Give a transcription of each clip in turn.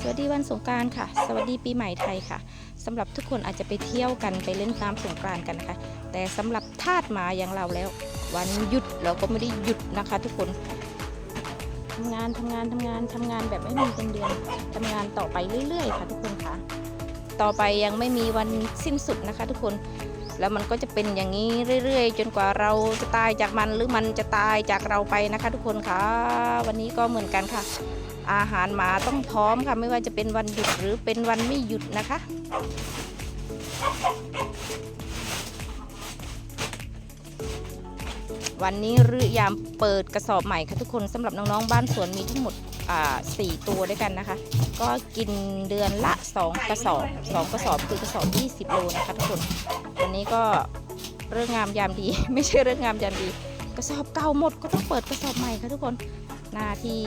สวัสดีวันสงการค่ะ สวัสดีปีใหม่ไทยค่ะสำหรับทุกคนอาจจะไปเที่ยวกันไปเล่นน้ำสงกานต์กันนะคะ แต่สำหรับทาสหมาอย่างเราแล้ว วันหยุดเราก็ไม่ได้หยุดนะคะ ทุกคนทำงานทำงานทำงานทำงานแบบไม่มีเงินเดือนทำงานต่อไปเรื่อย ๆ ค่ะ ทุกคนค่ะ ต่อไปยังไม่มีวันสิ้นสุดนะคะ ทุกคนแล้วมันก็จะเป็นอย่างนี้เรื่อย ๆ จนกว่าเราจะตายจากมันหรือมันจะตายจากเราไปนะคะ ทุกคนค่ะ วันนี้ก็เหมือนกันค่ะ อาหารหมาต้องพร้อมค่ะ ไม่ว่าจะเป็นวันหยุดหรือเป็นวันไม่หยุดนะคะ วันนี้รือยามเปิดกระสอบใหม่ค่ะทุกคนสำหรับน้องๆบ้านสวนมีทั้งหมดสี่ตัวด้วยกันนะคะ ก็กินเดือนละ 2 กระสอบ2กระสอบคือกระสอบ 20 โลนะคะทุกคนวันนี้ก็เรื่องงามยามดี ไม่ใช่เรื่องงามยามดี กระสอบเก่าหมดก็ต้องเปิดกระสอบใหม่ค่ะทุกคน หน้าที่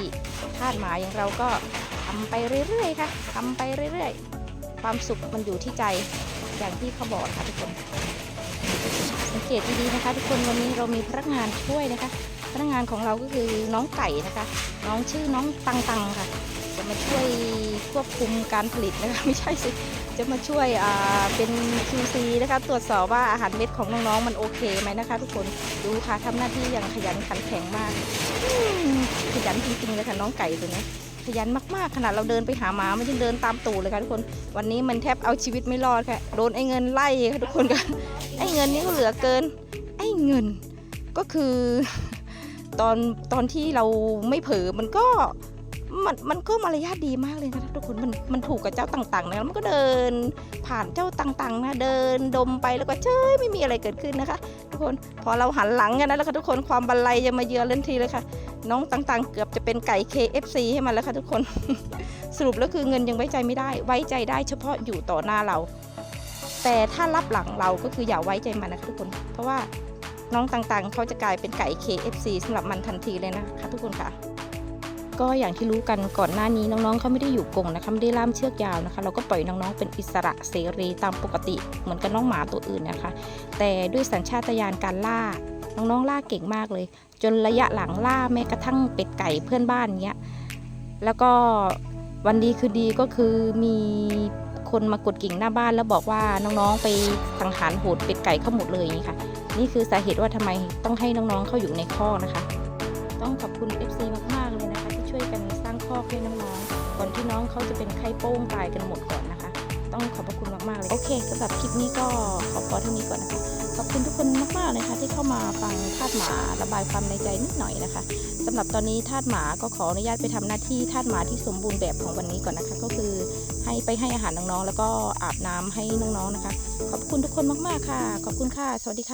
ทาสหมายอย่างเราก็ทำไปเรื่อยๆค่ะทำไปเรื่อยๆ ความสุขมันอยู่ที่ใจอย่างที่เขาบอกค่ะทุกคน สังเกตดีๆนะคะ ทุกคนวันนี้เรามีพนักงานช่วยนะคะ พนักงานของเราก็คือน้องไก่นะคะ น้องชื่อน้องตังตังค่ะจะมาช่วยควบคุมการผลิตนะคะไม่ใช่สิ จะมาช่วยเป็น QC นะคะตรวจสอบว่าอาหารเม็ดของน้องๆมันโอเคไหมนะคะ ทุกคนดูค่ะทำหน้าที่อย่างขยันขันแข็งมากขยันจริงๆเลยค่ะน้องไก่ตัวนี้ขยันมากๆขนาดเราเดินไปหาหมามันยังเดินตามตูดเลยค่ะทุกคนวันนี้มันแทบเอาชีวิตไม่รอดค่ะโดนไอ้เงินไล่ค่ะทุกคนค่ะไอ้เงินนี่ก็เหลือเกิน ไอ้เงินก็คือ ตอนตอนที่เราไม่เผลอมันก็ มันมันก็มารยาทดีมากเลยนะทุกคนมันมันถูกกับเจ้าต่างๆนะมันก็เดินผ่านเจ้าต่างๆนะเดินดมไปแล้วก็เฉยไม่มีอะไรเกิดขึ้นนะคะ ทุกคนพอเราหันหลังกันนะแล้วค่ะทุกคนความบันไลจะมาเยือนเล่นทีเลยค่ะ น้องต่างๆ เกือบจะเป็นไก่ KFC ให้มันแล้วค่ะทุกคน สรุปแล้วคือเงินยังไว้ใจไม่ได้ ไว้ใจได้เฉพาะอยู่ต่อหน้าเรา แต่ถ้ารับหลังเราก็คืออย่าไว้ใจมันนะคะทุกคน เพราะว่าน้องต่างๆ เขาจะกลายเป็นไก่ KFC สำหรับมันทันทีเลยนะคะทุกคนค่ะ ก็อย่างที่รู้กันก่อนหน้านี้น้องๆเขาไม่ได้อยู่กรงนะคะไม่ได้ล่ามเชือกยาวนะคะ เราก็ปล่อยน้องๆเป็นอิสระเสรีตามปกติเหมือนกับน้องหมาตัวอื่นนะคะ แต่ด้วยสัญชาตญาณการล่า น้องๆล่าเก่งมากเลย จนระยะหลังล่าแม้กระทั่งเป็ดไก่เพื่อนบ้านเงี้ยแล้วก็วันดีคือดีก็คือมีคนมากดกิ่งหน้าบ้านแล้วบอกว่าน้องๆไปสังหารโหดเป็ดไก่เข้าหมดเลยอย่างนี้ค่ะ นี่คือสาเหตุว่าทำไมต้องให้น้องๆเข้าอยู่ในคอกนะคะ ต้องขอบคุณ FC มากๆ กันสร้างคอกให้น้องๆก่อนที่น้องเขาจะเป็นไข้โป้งตายกันหมดก่อนนะคะ ต้องขอบพระคุณมากๆเลย โอเคสำหรับคลิปนี้ก็ขอพอเท่านี้ก่อนนะคะ ขอบคุณทุกคนมากๆเลยค่ะที่เข้ามาฟังทาสหมาระบายความในใจนิดหน่อยนะคะสำหรับตอนนี้ทาสหมาก็ขออนุญาตไปทำหน้าที่ทาสหมาที่สมบูรณ์แบบของวันนี้ก่อนนะคะ ก็คือให้ไปให้อาหารน้องๆแล้วก็อาบน้ำให้น้องๆนะคะ ขอบคุณทุกคนมากๆค่ะ ขอบคุณค่ะ สวัสดีค่ะ